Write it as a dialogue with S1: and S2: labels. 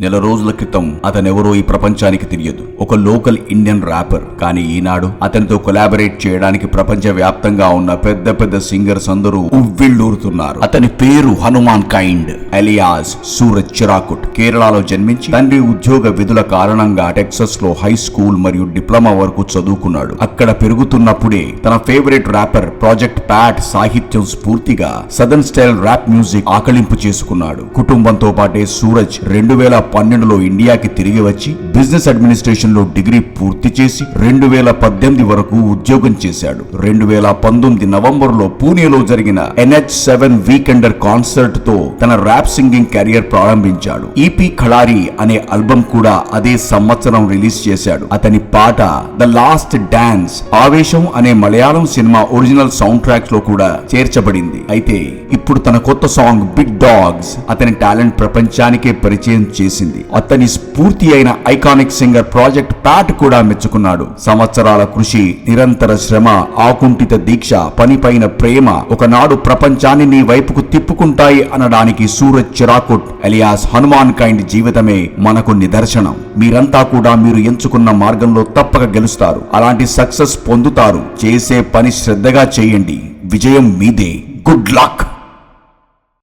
S1: నెల రోజుల క్రితం అతనెవరో ఈ ప్రపంచానికి తెలియదు. ఒక లోకల్ ఇండియన్ ర్యాపర్. కానీ ఈనాడు అతనితో కొలాబరేట్ చేయడానికి ప్రపంచ వ్యాప్తంగా ఉన్న పెద్ద పెద్ద సింగర్స్ అందరూ ఉవ్విళ్ళూరుతున్నారు. అతని పేరు హనుమాన్ కైండ్ అలియాస్ సూరజ్ చిరాకుట్. కేరళలో జన్మించి తండ్రి ఉద్యోగ విధుల కారణంగా టెక్సస్లో హై స్కూల్ మరియు డిప్లొమా వరకు చదువుకున్నాడు. అక్కడ పెరుగుతున్నప్పుడే తన ఫేవరెట్ ర్యాపర్ ప్రాజెక్ట్ ప్యాట్ సాహిత్యం స్ఫూర్తిగా సదర్న్ స్టైల్ ర్యాప్ మ్యూజిక్ ఆకలింపు చేసుకున్నాడు. కుటుంబంతో పాటే సూరజ్ రెండు వేల పన్నెండులో ఇండియాకి తిరిగి వచ్చి బిజినెస్ అడ్మినిస్ట్రేషన్లో డిగ్రీ పూర్తి చేసి రెండు వేల పద్దెనిమిది వరకు ఉద్యోగం చేశాడు. రెండు వేల పంతొమ్మిది నవంబర్లో పూణేలో జరిగిన ఎన్హెచ్ సెవెన్ వీకెండర్ కాన్సర్ట్తో తన ర్యాప్ సింగింగ్ కెరియర్ ప్రారంభించాడు. ఈపీ ఖళారి అనే ఆల్బమ్ కూడా అదే సంవత్సరం రిలీజ్ చేశాడు. అతని పాట ద లాస్ట్ డాన్స్ ఆవేశం అనే మలయాళం సినిమా ఒరిజినల్ సౌండ్ ట్రాక్స్లో కూడా చేర్చబడింది. అయితే ఇప్పుడు తన కొత్త సాంగ్ బిగ్ డాగ్స్ అతని టాలెంట్ ప్రపంచానికే పరిచయం చేసి చేసింది. అతని స్ఫూర్తి అయిన ఐకానిక్ సింగర్ ప్రాజెక్ట్ ప్యాట్ కూడా మెచ్చుకున్నాడు. సంవత్సరాల కృషి నిరంతర శ్రమ ఆకుంఠిత దీక్ష పనిపైన ప్రేమ ఒకనాడు ప్రపంచాన్ని నీ వైపుకు తిప్పుకుంటాయి అనడానికి సూరజ్ చిరాకుట్ అలియాస్ హనుమాన్ కైండ్ జీవితమే మనకు నిదర్శనం. మీరంతా కూడా మీరు ఎంచుకున్న మార్గంలో తప్పక గెలుస్తారు. అలాంటి సక్సెస్ పొందుతారు. చేసే పని శ్రద్ధగా చేయండి. విజయం మీదే. Good luck!